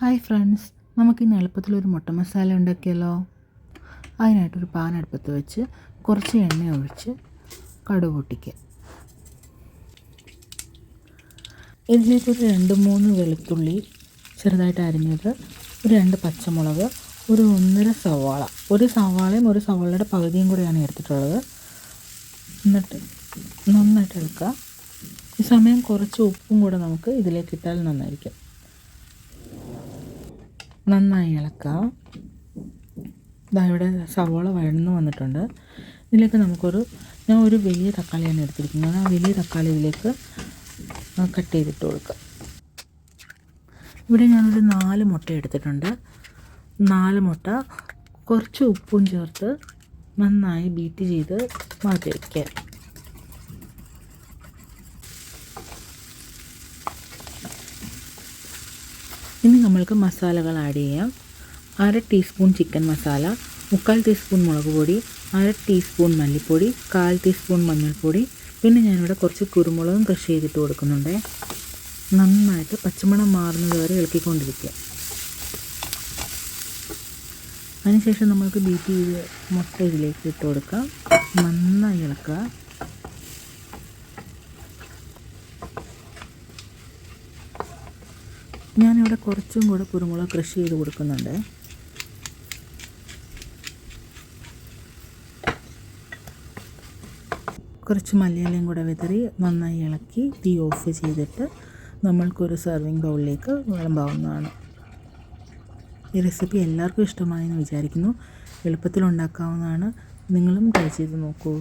Hi friends നമുക്കിന്ന് എളുപ്പത്തിലൊരു മുട്ട മസാല ഉണ്ടാക്കിയാലോ അതിനായിട്ടൊരു പാൻ അടുപ്പത്ത് വെച്ച് കുറച്ച് എണ്ണ ഒഴിച്ച് കടുക് പൊട്ടിക്കുക ഇതിലേക്കൊരു രണ്ട് മൂന്ന് വെളുത്തുള്ളി ചെറുതായിട്ട് അരിഞ്ഞത് ഒരു രണ്ട് പച്ചമുളക് ഒരു ഒന്നര സവാള. ഒരു സവാളയും ഒരു സവാളയുടെ പകുതിയും കൂടെയാണ് എടുത്തിട്ടുള്ളത്. എന്നിട്ട് നന്നായിട്ട് എടുക്കുക ഈ സമയം കുറച്ച് ഉപ്പും കൂടെ നമുക്ക് ഇതിലേക്ക് ഇട്ടാൽ നന്നായിരിക്കും. നന്നായി ഇളക്കുക ഇതാ ഇവിടെ സവോള വഴന്നു വന്നിട്ടുണ്ട്. ഇതിലേക്ക് നമുക്കൊരു ഞാൻ ഒരു വലിയ തക്കാളിയാണ് എടുത്തിരിക്കുന്നത്. ആ വലിയ തക്കാളി ഇതിലേക്ക് കട്ട് ചെയ്തിട്ട് കൊടുക്കുക ഇവിടെ ഞാനൊരു നാല് മുട്ട എടുത്തിട്ടുണ്ട്. നാല് മുട്ട കുറച്ച് ഉപ്പും ചേർത്ത് നന്നായി ബീറ്റ് ചെയ്ത് മാറ്റി വയ്ക്കുക ഇനി നമ്മൾക്ക് മസാലകൾ ആഡ് ചെയ്യാം. അര ടീസ്പൂൺ ചിക്കൻ മസാല മുക്കാൽ ടീസ്പൂൺ മുളക് പൊടി അര ടീസ്പൂൺ മല്ലിപ്പൊടി കാൽ ടീസ്പൂൺ മഞ്ഞൾപ്പൊടി. പിന്നെ ഞാനിവിടെ കുറച്ച് കുരുമുളകും ക്രഷ് ചെയ്തിട്ട് കൊടുക്കുന്നുണ്ട്. നന്നായിട്ട് പച്ചമണം മാറുന്നത് വരെ ഇളക്കിക്കൊണ്ടിരിക്കുക. അതിനുശേഷം നമ്മൾക്ക് ബീറ്റ് ചെയ്ത് മുട്ട ഇതിലേക്ക് ഇട്ട് കൊടുക്കാം. നന്നായി ഇളക്കുക. ഞാനിവിടെ കുറച്ചും കൂടെ കുരുമുളക് കൃഷി ചെയ്ത് കൊടുക്കുന്നുണ്ട്. കുറച്ച് മല്ലിയിലയും കൂടെ വിതറി നന്നായി ഇളക്കി തീ ഓഫ് ചെയ്തിട്ട് നമ്മൾക്കൊരു സെർവിങ് ബൗളിലേക്ക് വിളമ്പാവുന്നതാണ്. ഈ റെസിപ്പി എല്ലാവർക്കും ഇഷ്ടമായെന്ന് വിചാരിക്കുന്നു. എളുപ്പത്തിൽ ഉണ്ടാക്കാവുന്നതാണ്. നിങ്ങളും ട്രൈ ചെയ്ത് നോക്കൂ.